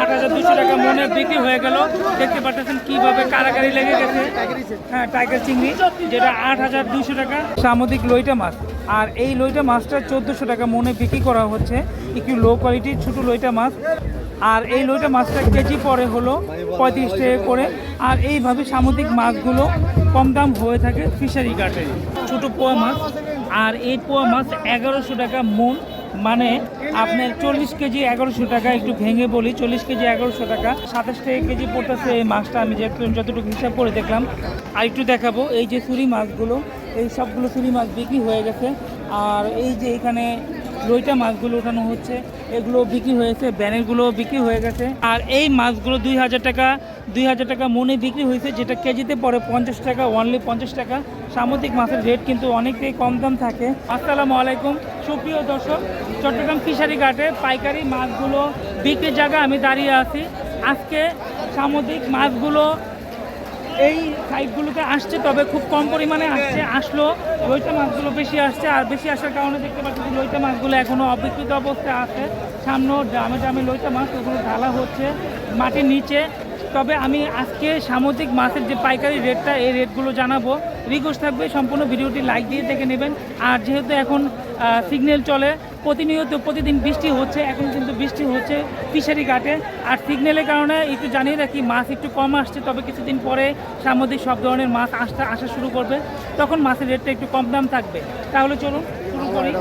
আট হাজার দুশো টাকা মনে বিক্রি হয়ে গেল। দেখতে পাচ্ছেন কীভাবে লেগে গেছে। হ্যাঁ চিংড়ি আট হাজার দুশো টাকা। সামুদ্রিক লইটা মাছ। আর এই লইটা মাছটা চোদ্দোশো টাকা মনে বিক্রি করা হচ্ছে। একটু লো কোয়ালিটির ছোটো লইটা মাছ। আর এই লইটা মাছটা কেজি পরে হলো পঁয়ত্রিশ টাকা করে। আর এইভাবে সামুদ্রিক মাছগুলো কম দাম হয়ে থাকে ফিশারি ঘাটে। ছোটো পোয়া মাছ। আর এই পোয়া মাছ এগারোশো টাকা মন মানে আপনার চল্লিশ কেজি এগারোশো টাকা, একটু ভেঙে বলি, চল্লিশ কেজি এগারোশো টাকা। সাতাশ টাকা কেজি পড়তেছে এই মাছটা, আমি যতটুকু হিসাব করে দেখলাম। আর একটু দেখাবো, এই যে চুরি মাছগুলো, এই সবগুলো চুরি মাছ বিক্রি হয়ে গেছে। আর এই যে এখানে লইটা মাছগুলো ওঠানো হচ্ছে। এগুলো বিক্রি হয়েছে, ব্যানেরগুলো বিক্রি হয়ে গেছে। আর এই মাছগুলো দুই হাজার টাকা, দুই হাজার টাকা মনে বিক্রি হয়েছে, যেটা কেজিতে পড়ে পঞ্চাশ টাকা অনলি পঞ্চাশ টাকা। সামুদ্রিক মাছের রেট কিন্তু অনেকটাই কম দাম থাকে। আসসালামু আলাইকুম। সুপ্রিয় দর্শক, চট্টগ্রাম ফিশারি ঘাটে পাইকারি মাছগুলো বিক্রির জায়গায় আমি দাঁড়িয়ে আছি। আজকে সামুদ্রিক মাছগুলো এই সাইটগুলোতে আসছে, তবে খুব কম পরিমাণে আসছে, আসলো। লইটা মাছগুলো বেশি আসছে, আর বেশি আসার কারণে দেখতে পাচ্ছি যে মাছগুলো এখনও অবিকৃত অবস্থায় আছে। সামনে ড্রামে ড্রামে লইতে মাছ, ওগুলো ঢালা হচ্ছে মাটির নিচে। তবে আমি আজকে সামুদ্রিক মাছের যে পাইকারি রেটটা এই রেটগুলো জানাব। রিকোয়েস্ট থাকবে, সম্পূর্ণ ভিডিওটি লাইক দিয়ে দেখে নেবেন। আর যেহেতু এখন সিগন্যাল চলে, প্রতিনিয়ত প্রতিদিন বৃষ্টি হচ্ছে, এখন কিন্তু বৃষ্টি হচ্ছে ফিশারি ঘাটে। আর সিগন্যালের কারণে একটু জানিয়ে রাখি, মাছ একটু কম আসছে, তবে কিছুদিন পরে সামুদ্রিক সব ধরনের মাছ আসতে, আসা শুরু করবে। তখন মাছের রেটটা একটু কম দাম থাকবে। তাহলে চলুন, শুরু করি।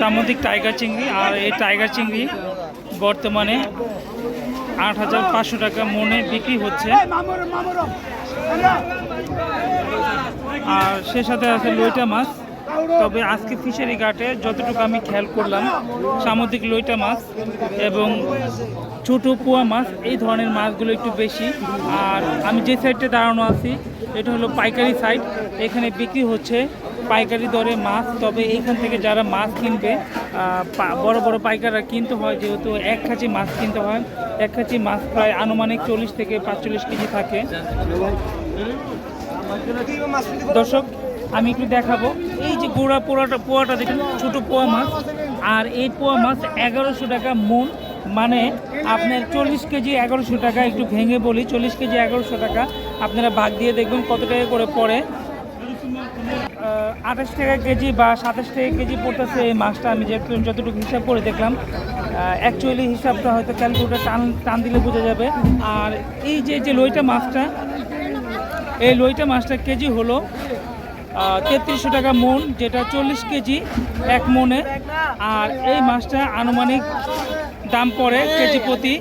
সামুদ্রিক টাইগার চিংড়ি, আর এই টাইগার চিংড়ি বর্তমানে আট হাজার পাঁচশো টাকা মনে বিক্রি হচ্ছে। আর সে সাথে আছে লইটা মাছ। তবে আজকে ফিশারি ঘাটে যতটুকু আমি খেয়াল করলাম, সামুদ্রিক লইটা মাছ এবং ছোট পোয়া মাছ, এই ধরনের মাছগুলো একটু বেশি। আর আমি যে সাইডে দাঁড়ানো আছি, এটা হলো পাইকারি সাইড এখানে বিক্রি হচ্ছে পাইকারি দরে মাছ, তবে এইখান থেকে যারা মাছ কিনবে বড় বড় পাইকাররা কিনতে হয়, যেহেতু এক খাঁচি মাছ কিনতে হয়। এক খাঁচি মাছ প্রায় আনুমানিক চল্লিশ থেকে পাঁচচল্লিশ কেজি থাকে। দর্শক, আমি একটু দেখাবো। এই যে গোড়া পোড়াটা, পোয়াটা দেখুন, ছোটো পোয়া মাছ। আর এই পোয়া মাছ এগারোশো টাকা মন মানে আপনার চল্লিশ কেজি এগারোশো টাকা, একটু ভেঙে বলি, চল্লিশ কেজি এগারোশো টাকা। আপনারা ভাগ দিয়ে দেখবেন কত টাকা করে পড়ে। আঠাশ টাকা কেজি বা সাতাশ টাকা কেজি পড়তেছে এই মাছটা। আমি যে যতটুকু হিসাব করে দেখলাম অ্যাকচুয়ালি হিসাবটা হয়তো ক্যালকুলেটার টান টান দিলে বোঝা যাবে। আর এই যে যে লইটা মাছটা, এই লইটা মাছটা কেজি হলো তেত্রিশশো টাকা মন, যেটা চল্লিশ কেজি এক মনে। আর এই মাছটা আনুমানিক দাম পড়ে কেজি প্রতি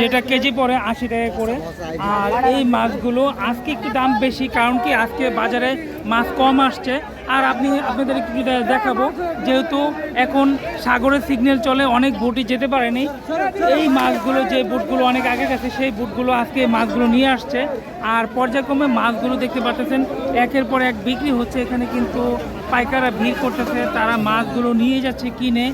যেটা কেজি পরে আশি টাকা করে। আর এই মাছগুলো আজকে একটু দাম বেশি, কারণ কি আজকে বাজারে মাছ কম আসছে। আর আপনি, আপনাদের একটু দেখাবো, যেহেতু এখন সাগরের সিগন্যাল চলে, অনেক বোটই যেতে পারেনি। এই মাছগুলো, যে বুটগুলো অনেক আগে গেছে, সেই বুটগুলো আজকে মাছগুলো নিয়ে আসছে। আর পর্যায়ক্রমে মাছগুলো দেখতে পাচ্ছেন একের পর এক বিক্রি হচ্ছে। এখানে কিন্তু পাইকাররা ভিড় করতেছে, তারা মাছগুলো নিয়ে যাচ্ছে কিনে,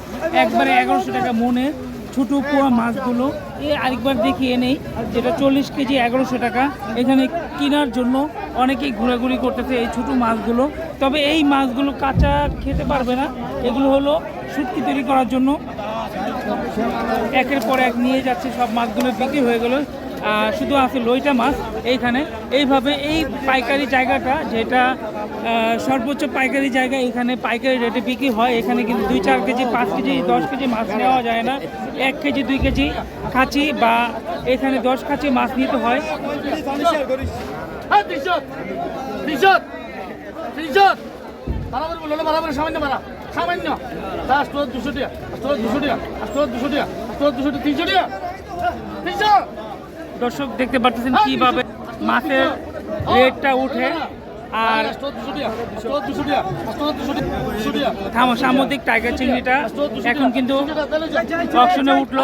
একবারে এগারোশো টাকা মনে। ছোটো পোয়া মাছগুলো। এ আরেকবার দেখিয়ে নেই, যেটা চল্লিশ কেজি, এগারোশো টাকা। এখানে কেনার জন্য অনেকেই ঘোরাঘুরি করতেছে এই ছোটো মাছগুলো। তবে এই মাছগুলো কাঁচা খেতে পারবে না। এগুলো হলো শুটকি তৈরি করার জন্য। একের পর এক নিয়ে যাচ্ছে, সব মাছগুলো বিক্রি হয়ে গেল। শুধু আছে লইটা মাছ এইখানে। এইভাবে এই পাইকারি জায়গাটা, যেটা সর্বোচ্চ পাইকারি জায়গা এখানে পাইকারি রেটে বিক্রি হয়। এখানে কিন্তু দুই চার কেজি, পাঁচ কেজি, দশ কেজি মাছ নেওয়া যায় না। এক কেজি, দুই কেজি খাঁচি বা এখানে দশ খাঁচি মাছ নিতে হয়। সামান্য দর্শক, দেখতে পাচ্ছেন কীভাবে মাছের রেটটা উঠে? আর থাম সামুদ্রিক টাইগার চিংড়িটা। এখন কিন্তু অপশনে উঠল।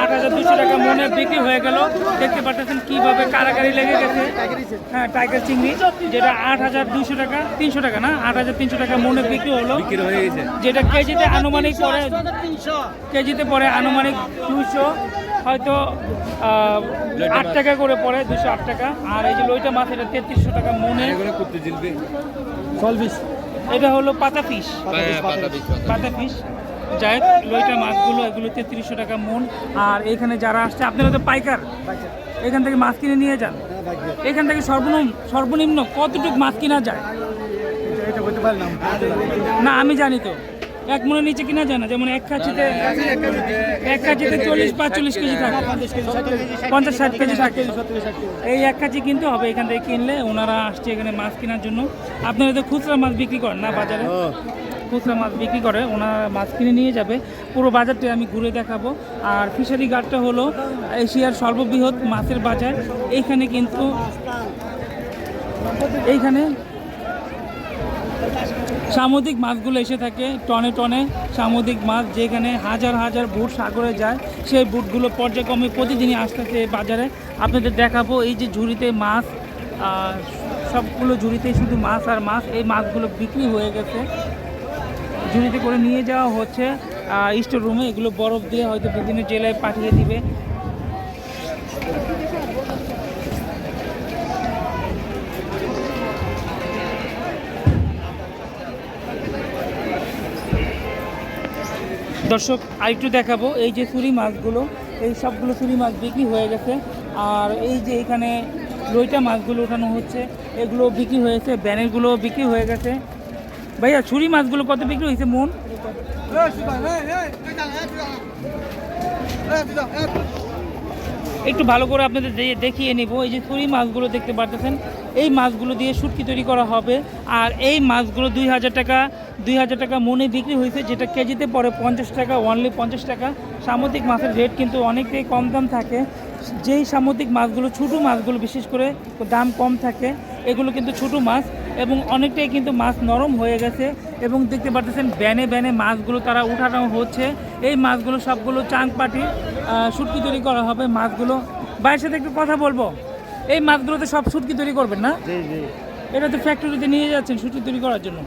আট হাজার দুশো টাকা মনে বিক্রি হয়ে গেল। দেখতে পাচ্ছেন কীভাবে কারাগারি লেগে গেছে। হ্যাঁ টাইগার চিংড়ি যেটা আট হাজার দুশো টাকা তিনশো টাকা না? আট হাজার তিনশো টাকা মনে বিক্রি হলো। যেটা কেজিতে আনুমানিক পরে কেজিতে পরে আনুমানিক দুশো হয়তো আট টাকা করে পড়ে দুশো আট টাকা। আর এই যে লইটা মাছ এটা তেত্রিশশো টাকা মনে। এটা হলো পাতা ফিশ পাতা ফিশ যাই হোক, লইটা মাছগুলো এগুলো তেত্রিশশো টাকা মন। আর এখানে যারা আসছে আপনারা তো পাইকার। এখান থেকে মাছ কিনে নিয়ে যান। এখান থেকে সর্বনিম্ন সর্বনিম্ন কতটুকু মাছ কিনা যায়? না আমি জানি তো। এক মনের নিচে কিনা যায় না যেমন এক কাছিতে এক কাছিতে চল্লিশ পাঁচচল্লিশ কেজি থাকে। পঞ্চাশ ষাট কেজি থাকে। এই এক কাছি কিনতে হবে এখান থেকে কিনলে ওনারা আসছে এখানে মাছ কেনার জন্য। আপনারা তো খুচরা মাছ বিক্রি করেন না বাজারে? খুচরা মাছ বিক্রি করে ওনারা মাছ কিনে নিয়ে যাবে। পুরো বাজারটা আমি ঘুরে দেখাবো। আর ফিশারি ঘাটটা হলো এশিয়ার সর্ববৃহৎ মাছের বাজার। এইখানে কিন্তু এইখানে সামুদ্রিক মাছগুলো এসে থাকে, টনে টনে সামুদ্রিক মাছ যেখানে হাজার হাজার বুট সাগরে যায়, সেই বুটগুলো পর্যায়ক্রমে প্রতিদিনই আসতেছে বাজারে। আপনাদের দেখাবো এই যে ঝুড়িতে মাছ সবগুলো ঝুড়িতে শুধু মাছ আর মাছ, এই মাছগুলো বিক্রি হয়ে গেছে। ঝুড়িতে করে নিয়ে যাওয়া হচ্ছে স্টোর রুমে এগুলো বরফ দিয়ে হয়তো বিভিন্ন জেলায় পাঠিয়ে দিবে। দর্শক আরেকটু দেখাবো এই যে চুরি মাছগুলো এই সবগুলো চুরি মাছ বিক্রি হয়ে গেছে আর এই যে এখানে লইটা মাছগুলো ওঠানো হচ্ছে এগুলো বিক্রি হয়েছে ব্যানেরগুলো বিক্রি হয়ে গেছে ভাইয়া ছুরি মাছগুলো কত বিক্রি হয়েছে মন একটু ভালো করে আপনাদের দেখিয়ে নেব। এই যে ছুরি মাছগুলো দেখতে পারতেছেন, এই মাছগুলো দিয়ে শুটকি তৈরি করা হবে। আর এই মাছগুলো দুই হাজার টাকা, দুই হাজার টাকা মনে বিক্রি হয়েছে, যেটা কেজিতে পড়ে পঞ্চাশ টাকা অনলি পঞ্চাশ টাকা। সামুদ্রিক মাছের রেট কিন্তু অনেকটাই কম দাম থাকে। যেই সামুদ্রিক মাছগুলো, ছোটো মাছগুলো বিশেষ করে দাম কম থাকে, এগুলো কিন্তু ছোটো মাছ। এবং অনেকটাই কিন্তু মাছ নরম হয়ে গেছে এবং দেখতে পাচ্ছেন ব্যানে ব্যানে মাছগুলো তারা উঠানো হচ্ছে। এই মাছগুলো সবগুলো চাং পাটি শুটকি তৈরি করা হবে মাছগুলো। বাইরের সাথে একটু কথা বলব। এই মাছগুলো তো সব সুটকি তৈরি করবেন না? এটা তো ফ্যাক্টরিতে নিয়ে যাচ্ছেন সুটকি তৈরি করার জন্য।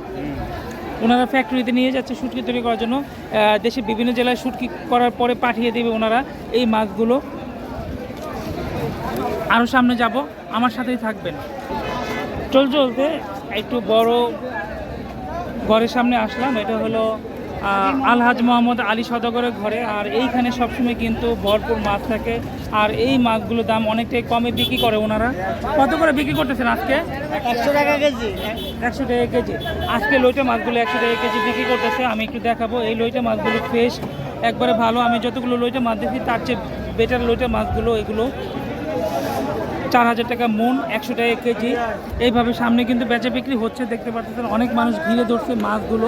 ওনারা ফ্যাক্টরিতে নিয়ে যাচ্ছে শুটকি তৈরি করার জন্য। দেশের বিভিন্ন জেলায় শুটকি করার পরে পাঠিয়ে দেবে ওনারা এই মাছগুলো। আরও সামনে যাব আমার সাথেই থাকবেন। চল চলতে একটু বড় ঘরের সামনে আসলাম। এটা হলো আলহাজ মোহাম্মদ আলী সদাগরের ঘরে। আর এইখানে সবসময় কিন্তু ভরপুর মাছ থাকে। আর এই মাছগুলোর দাম অনেকটাই কমে বিক্রি করে ওনারা। কত করে বিক্রি করতেছেন আজকে? একশো টাকা কেজি। একশো টাকা কেজি। আজকে লইটা মাছগুলো একশো টাকা কেজি বিক্রি করতেছে। আমি একটু দেখাবো এই লইটা মাছগুলো ফ্রেশ একবারে ভালো। আমি যতগুলো লইটা মাছ দেখি তার চেয়ে বেটার লইটা মাছগুলো এগুলো। চার হাজার টাকা মন, একশো টাকা কেজি। এইভাবে সামনে কিন্তু বেচা বিক্রি হচ্ছে। দেখতে পাচ্ছেন, অনেক মানুষ ঘিরে ধরছে মাছগুলো।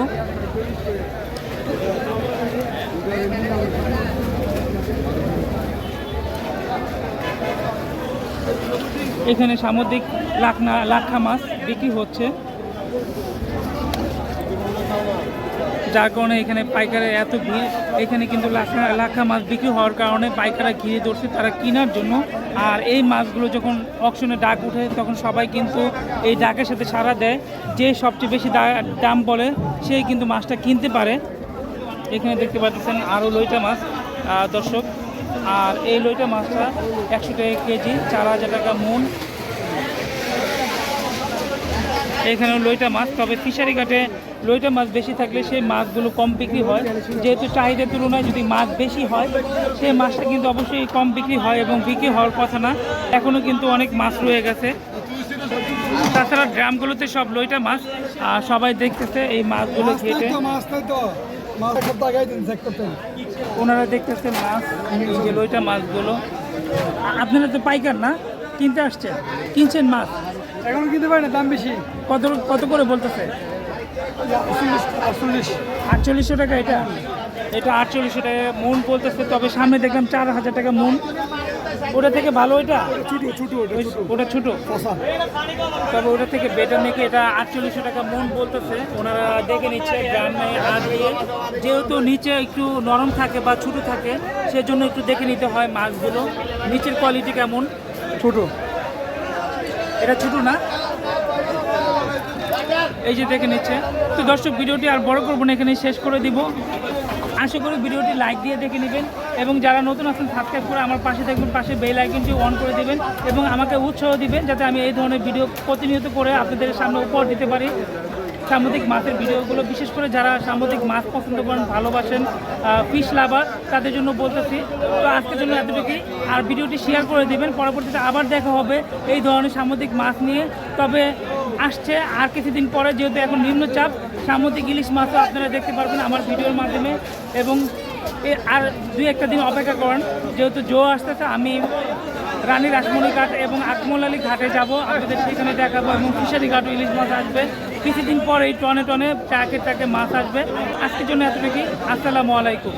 এখানে সামুদ্রিক লাখনা লাক্ষা মাছ বিক্রি হচ্ছে। যার কারণে এখানে পাইকারের এত ভিড়, এখানে কিন্তু লাখা লাখা মাছ বিক্রি হওয়ার কারণে পাইকাররা ঘিরে ধরছে তারা কেনার জন্য। আর এই মাছগুলো যখন অকশনে ডাক উঠে, তখন সবাই কিন্তু এই ডাকের সাথে সাড়া দেয়। যে সবচেয়ে বেশি দাম বলে সেই কিন্তু মাছটা কিনতে পারে। এখানে দেখতে পাচ্ছেন আরও লইটা মাছ দর্শক। আর এই লইটা মাছটা একশো টাকা কেজি, চার হাজার টাকা মন। এখানে লইটা মাছ তবে ফিশারি ঘাটে লইটা মাছ বেশি থাকলে সেই মাছগুলো কম বিক্রি হয়। যেহেতু চাহিদার তুলনায় যদি মাছ বেশি হয় সেই মাছটা কিন্তু অবশ্যই কম বিক্রি হয় এবং বিক্রি হওয়ার কথা না। এখনও কিন্তু অনেক মাছ রয়ে গেছে। তাছাড়া ড্রামগুলোতে সব লইটা মাছ আর সবাই দেখতেছে এই মাছগুলো করতে ওনারা দেখতেছে মাছ যে লইটা মাছগুলো। আপনারা তো পাইকার না? কিনতে আসছেন? কিনছেন মাছ? এখন কিনতে পারি না দাম বেশি। কত কত করে বলতেছে? আটচল্লিশ আটচল্লিশ। আটচল্লিশশো টাকা এটা? এটা আটচল্লিশশো টাকা মন বলতেছে তবে সামনে দেখলাম চার হাজার টাকা মন। ওটা থেকে ভালো এটা? ছোটো ছোটো ওটা ছোট। তবে ওটা থেকে বেটার নাকি এটা আটচল্লিশশো টাকা মন বলতেছে। ওনারা দেখে নিচ্ছে গ্রামে হাত দিয়ে যেহেতু নিচে একটু নরম থাকে বা ছোটো থাকে সেজন্য একটু দেখে নিতে হয় মাছগুলো। নিচের কোয়ালিটি কেমন? ছোটো। এটা ছোট না? এই যে দেখে নিচ্ছে। তো দর্শক, ভিডিওটি আর বড় করব না এখানে শেষ করে দিব। আশা করি ভিডিওটি লাইক দিয়ে দেখে নেবেন এবং যারা নতুন আছেন সাবস্ক্রাইব করে আমার পাশে দেখবেন পাশে বেল আইকনটি অন করে দেবেন এবং আমাকে উৎসাহ দিবেন যাতে আমি এই ধরনের ভিডিও প্রতিনিয়ত করে আপনাদের সামনে উপহার দিতে পারি। সামুদ্রিক মাছের ভিডিওগুলো, বিশেষ করে যারা সামুদ্রিক মাছ পছন্দ করেন, ভালোবাসেন ফিশ লাভার তাদের জন্য বলতেছি। তো আজকের জন্য এতটুকুই। আর ভিডিওটি শেয়ার করে দিবেন। পরবর্তীতে আবার দেখা হবে এই ধরনের সামুদ্রিক মাছ নিয়ে। তবে আসছে আর কিছুদিন পরে, যেহেতু এখন নিম্নচাপ, সামুদ্রিক ইলিশ মাছও আপনারা দেখতে পারবেন আমার ভিডিওর মাধ্যমে। এবং আর দুই একটা দিন অপেক্ষা করেন। যেহেতু জো আসতেছে, আমি রানী রাসমণি ঘাট এবং আকমল আলী ঘাটে যাব। আপনাদের সেখানে দেখাবো এবং ফিশারি ঘাট ইলিশ মাছ আসবে। কিছুদিন পর এই টনে টনে ট্রাকে ট্রাকে মাছ আসবে। আজকের জন্য এতটুকুই। আসসালামু আলাইকুম।